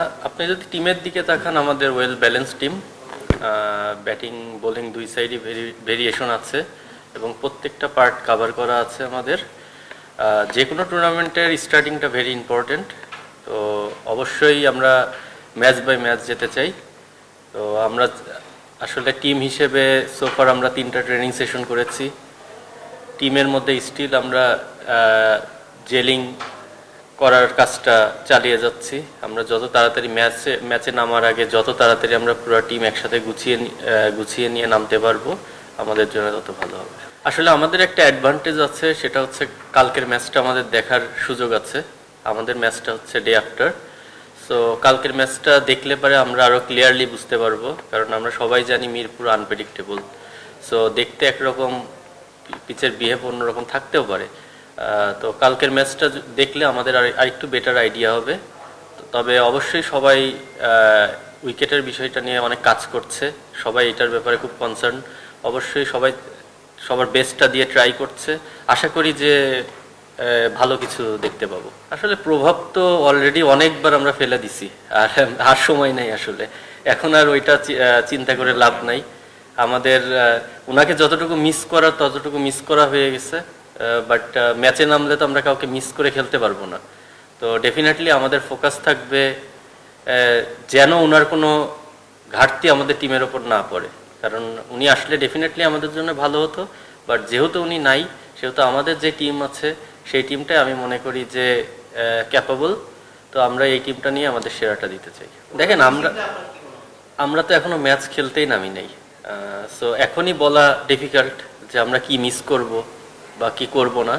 আপনি যদি টিমের দিকে তাকান, আমাদের well balance team batting bowling দুই সাইডই ভেরিয়েশন আছে এবং প্রত্যেকটা পার্ট কভার করা আছে আমাদের। যে কোনো টুর্নামেন্টের স্টার্টিংটা ভেরি ইম্পর্ট্যান্ট তো অবশ্যই আমরা ম্যাচ বাই ম্যাচ যেতে চাই। তো আমরা আসলে টিম হিসেবে সোফার আমরা তিনটা ট্রেনিং সেশন করেছি। টিমের মধ্যে স্টিল আমরা জেলিং করার কাজটা চালিয়ে যাচ্ছি। আমরা যত তাড়াতাড়ি ম্যাচে ম্যাচে নামার আগে যত তাড়াতাড়ি আমরা পুরো টিম একসাথে গুছিয়ে গুছিয়ে নিয়ে নামতে পারব, আমাদের জন্য তত ভালো হবে। আসলে আমাদের একটা অ্যাডভান্টেজ আছে, সেটা হচ্ছে কালকের ম্যাচটা আমাদের দেখার সুযোগ আছে। আমাদের ম্যাচটা হচ্ছে ডে আফটার সো কালকের ম্যাচটা দেখলে পরে আমরা আরও ক্লিয়ারলি বুঝতে পারব, কারণ আমরা সবাই জানি মিরপুর আনপ্রেডিক্টেবল সো দেখতে একরকম পিচের বিহেভ অন্যরকম থাকতেও পারে। তো কালকের ম্যাচটা দেখলে আমাদের আর আরেকটু বেটার আইডিয়া হবে। তবে অবশ্যই সবাই উইকেটের বিষয়টা নিয়ে অনেক কাজ করছে। সবাই এটার ব্যাপারে খুব কনসার্ন অবশ্যই সবাই সবার বেস্টটা দিয়ে ট্রাই করছে। আশা করি যে ভালো কিছু দেখতে পাবো। আসলে প্রভাব তো অলরেডি অনেকবার আমরা ফেলে দিছি। আর আর সময় নেই আসলে। এখন আর ওইটা চিন্তা করে লাভ নাই। আমাদের ওনাকে যতটুকু মিস করার ততটুকু মিস করা হয়ে গেছে। বাট ম্যাচে নামলে তো আমরা কাউকে মিস করে খেলতে পারব না। তো ডেফিনেটলি আমাদের ফোকাস থাকবে যেন ওনার কোনো ঘাটতি আমাদের টিমের ওপর না পড়ে। কারণ উনি আসলে ডেফিনেটলি আমাদের জন্য ভালো হতো বাট যেহেতু উনি নাই, সেহেতু আমাদের যে টিম আছে, সেই টিমটাই আমি মনে করি যে ক্যাপাবল তো আমরা এই টিমটা নিয়ে আমাদের সেরাটা দিতে চাই। দেখেন, আমরা আমরা তো এখনও ম্যাচ খেলতেই নামি নেই। সো এখনই বলা ডিফিকাল্ট যে আমরা কি মিস করব। বা কি করব না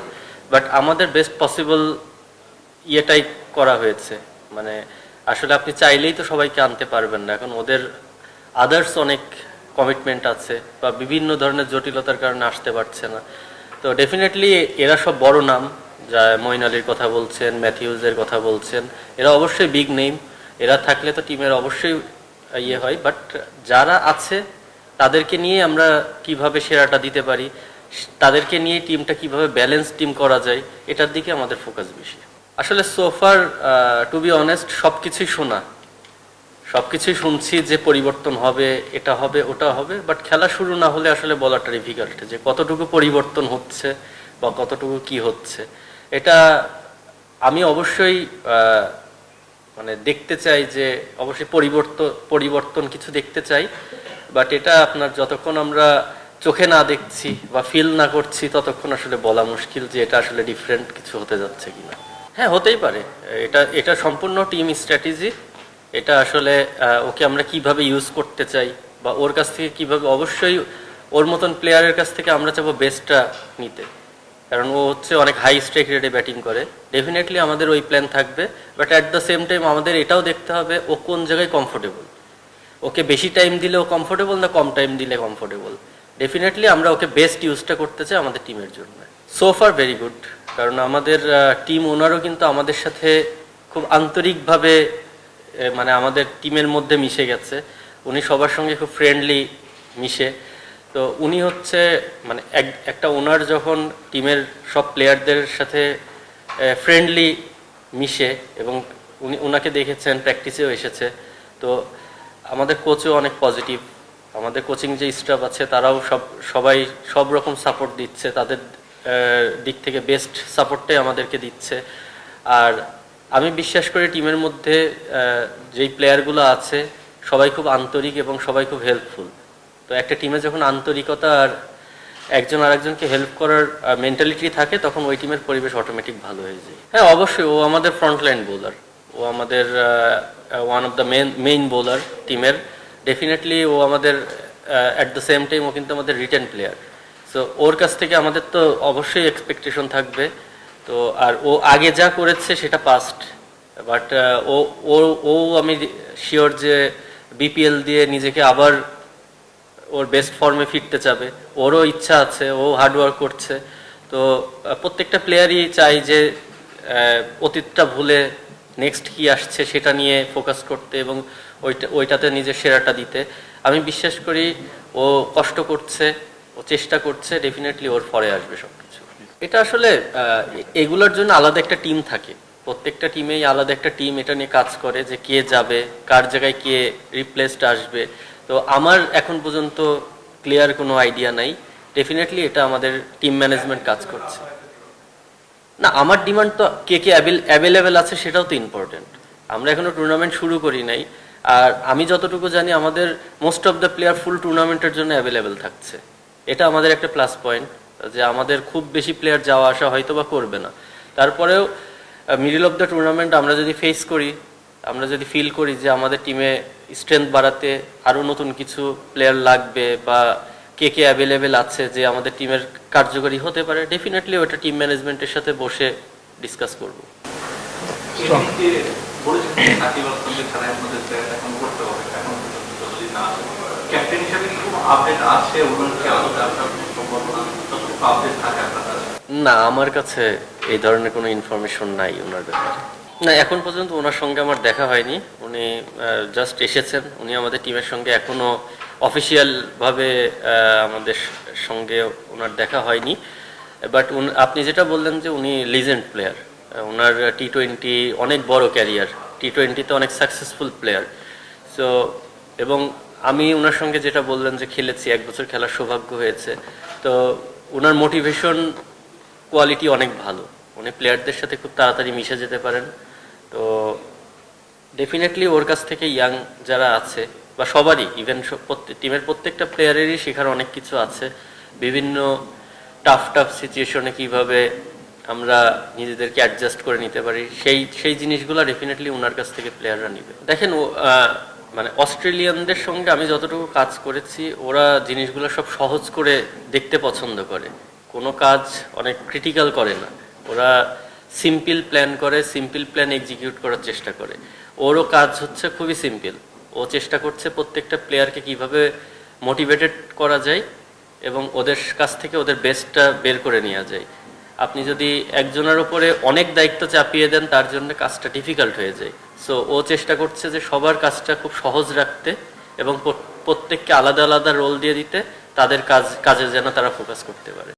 বাট আমাদের বেস্ট পসিবল ইয়েটাই করা হয়েছে। মানে আসলে আপনি চাইলেই তো সবাইকে আনতে পারবেন না। এখন ওদের আদার্স অনেক কমিটমেন্ট আছে বা বিভিন্ন ধরনের জটিলতার কারণে আসতে পারছে না। তো ডেফিনেটলি এরা সব বড় নাম, যা মইন আলীর কথা বলছেন, ম্যাথিউজের কথা বলছেন, এরা অবশ্যই বিগ নেম এরা থাকলে তো টিমের অবশ্যই ইয়ে হয় বাট যারা আছে তাদেরকে নিয়ে আমরা কীভাবে সেরাটা দিতে পারি তাদেরকে নিয়ে টিমটা কীভাবে ব্যালেন্স টিম করা যায়, এটার দিকে আমাদের ফোকাস বেশি। আসলে সোফার টু বি অনেস্ট সব কিছুই শোনা। সব কিছুই শুনছি যে পরিবর্তন হবে, এটা হবে, ওটা হবে বাট খেলা শুরু না হলে আসলে বলাটা ডিফিকাল্ট যে কতটুকু পরিবর্তন হচ্ছে বা কতটুকু কি হচ্ছে। এটা আমি অবশ্যই মানে দেখতে চাই যে অবশ্যই পরিবর্তন পরিবর্তন কিছু দেখতে চাই বাট এটা আপনার যতক্ষণ আমরা চোখে না দেখছি বা ফিল না করছি, ততক্ষণ আসলে বলা মুশকিল যে এটা আসলে ডিফারেন্ট কিছু হতে যাচ্ছে কিনা। হ্যাঁ হতেই পারে। এটা এটা সম্পূর্ণ টিম স্ট্র্যাটেজি এটা আসলে ওকে আমরা কীভাবে ইউজ করতে চাই বা ওর কাছ থেকে কীভাবে, অবশ্যই ওর মতন প্লেয়ারের কাছ থেকে আমরা চাবো বেস্টটা নিতে। কারণ ও হচ্ছে অনেক হাই স্ট্রাইক রেটে ব্যাটিং করে। ডেফিনেটলি আমাদের ওই প্ল্যান থাকবে। But at the same time আমাদের এটাও দেখতে হবে ও কোন জায়গায় কমফোর্টেবল ওকে বেশি টাইম দিলে ও কমফোর্টেবল না কম টাইম দিলে কমফোর্টেবল ডেফিনেটলি আমরা ওকে বেস্ট ইউজটা করতে চাই আমাদের টিমের জন্য। সো ফার ভেরি গুড কারণ আমাদের টিম ওনারও কিন্তু আমাদের সাথে খুব আন্তরিকভাবে মানে আমাদের টিমের মধ্যে মিশে গেছে। উনি সবার সঙ্গে খুব ফ্রেন্ডলি মিশে। তো উনি হচ্ছে মানে এক- একটা ওনার যখন টিমের সব প্লেয়ারদের সাথে ফ্রেন্ডলি মিশে এবং উনি ওনাকে দেখেছেন প্র্যাকটিসেও এসেছে, তো আমাদের কোচও অনেক পজিটিভ আমাদের কোচিং যে স্টাফ আছে, তারাও সব, সবাই সব রকম সাপোর্ট দিচ্ছে। তাদের দিক থেকে বেস্ট সাপোর্টটাই আমাদেরকে দিচ্ছে। আর আমি বিশ্বাস করি টিমের মধ্যে যেই প্লেয়ারগুলো আছে, সবাই খুব আন্তরিক এবং সবাই খুব হেল্পফুল তো একটা টিমে যখন আন্তরিকতা আর একজন আরেকজনকে হেল্প করার মেন্টালিটি থাকে, তখন ওই টিমের পরিবেশ অটোমেটিক ভালো হয়ে যায়। হ্যাঁ অবশ্যই, ও আমাদের ফ্রন্টলাইন বোলার ও আমাদের one of the men main bowler টিমের ডেফিনেটলি ও আমাদের অ্যাট দ্য সেম টাইম ও কিন্তু আমাদের রিটেন প্লেয়ার সো ওর কাছ থেকে আমাদের তো অবশ্যই এক্সপেকটেশন থাকবে। তো, আর ও আগে যা করেছে সেটা পাস্ট বাট ও ও ও আমি শিওর যে বিপিএল দিয়ে নিজেকে আবার ওর বেস্ট ফর্মে ফিরতে চাবে। ওরও ইচ্ছা আছে, ও হার্ডওয়ার্ক করছে। তো প্রত্যেকটা প্লেয়ারই চাই যে অতীতটা ভুলে নেক্সট কি আসছে সেটা নিয়ে ফোকাস করতে এবং ওইটা, ওইটাতে নিজের সেরাটা দিতে। আমি বিশ্বাস করি ও কষ্ট করছে, ও চেষ্টা করছে ডেফিনেটলি ওর ফরে আসবে সব কিছু এটা আসলে এগুলোর জন্য আলাদা একটা টিম থাকে। প্রত্যেকটা টিমেই আলাদা একটা টিম এটা নিয়ে কাজ করে যে কে যাবে, কার জায়গায় কে রিপ্লেসড আসবে। তো আমার এখন পর্যন্ত ক্লিয়ার কোনো আইডিয়া নাই। ডেফিনেটলি এটা আমাদের টিম ম্যানেজমেন্ট কাজ করছে। না, আমার ডিমান্ড তো কে কে অ্যাভেলেবেল আছে সেটাও তো ইম্পর্টেন্ট আমরা এখনও টুর্নামেন্ট শুরু করি নাই। আর আমি যতটুকু জানি আমাদের most of the player full টুর্নামেন্টের জন্য অ্যাভেলেবেল থাকছে। এটা আমাদের একটা প্লাস পয়েন্ট যে আমাদের খুব বেশি প্লেয়ার যাওয়া আসা হয়তো বা করবে না। তারপরেও মিডল অফ দ্য টুর্নামেন্ট আমরা যদি ফেস করি, আমরা যদি ফিল করি যে আমাদের টিমে স্ট্রেংথ বাড়াতে আরও নতুন কিছু প্লেয়ার লাগবে বা কে কে অ্যাভেলেবেল আছে যে আমাদের টিমের কার্যকরী হতে পারে ডেফিনেটলি ওটা টিম ম্যানেজমেন্টের সাথে বসে ডিসকাস করব। না আমার কাছে এই ধরনের কোনো ইনফরমেশন নাই ওনার ব্যাপারে। না, এখন পর্যন্ত ওনার সঙ্গে আমার দেখা হয়নি। উনি জাস্ট এসেছেন। উনি আমাদের টিমের সঙ্গে এখনও অফিসিয়াল ভাবে আমাদের সঙ্গে ওনার দেখা হয়নি। বাট আপনি যেটা বললেন যে উনি লিজেন্ড প্লেয়ার ওনার টি টোয়েন্টি অনেক বড় ক্যারিয়ার টি টোয়েন্টিতে অনেক সাকসেসফুল প্লেয়ার সো এবং আমি ওনার সঙ্গে যেটা বললেন যে খেলেছি, এক বছর খেলার সৌভাগ্য হয়েছে। তো ওনার মোটিভেশন কোয়ালিটি অনেক ভালো। উনি প্লেয়ারদের সাথে খুব তাড়াতাড়ি মিশে যেতে পারেন। তো ডেফিনেটলি ওর কাছ থেকে ইয়াং যারা আছে, বা সবারই ইভেন টিমের প্রত্যেকটা প্লেয়ারেরই শেখার অনেক কিছু আছে। বিভিন্ন টাফ টাফ সিচুয়েশনে কীভাবে আমরা নিজেদেরকে অ্যাডজাস্ট করে নিতে পারি। সেই সেই জিনিসগুলো ডেফিনেটলি ওনার কাছ থেকে প্লেয়াররা নিবে। দেখেন মানে অস্ট্রেলিয়ানদের সঙ্গে আমি যতটুকু কাজ করেছি, ওরা জিনিসগুলো সব সহজ করে দেখতে পছন্দ করে। কোনো কাজ অনেক ক্রিটিক্যাল করে না। ওরা সিম্পল প্ল্যান করে সিম্পল প্ল্যান এক্সিকিউট করার চেষ্টা করে। ওরও কাজ হচ্ছে খুবই সিম্পল ও চেষ্টা করছে প্রত্যেকটা প্লেয়ারকে কীভাবে মোটিভেটেড করা যায় এবং ওদের কাছ থেকে ওদের বেস্টটা বের করে নেওয়া যায়। আপনি যদি একজনের উপরে অনেক দায়িত্ব চাপিয়ে দেন, তার জন্য কাজটা ডিফিকাল্ট হয়ে যায়। সো ও চেষ্টা করছে যে সবার কাজটা খুব সহজ রাখতে এবং প্রত্যেককে আলাদা আলাদা রোল দিয়ে দিতে, তাদের কাজ, কাজে যেন তারা ফোকাস করতে পারে।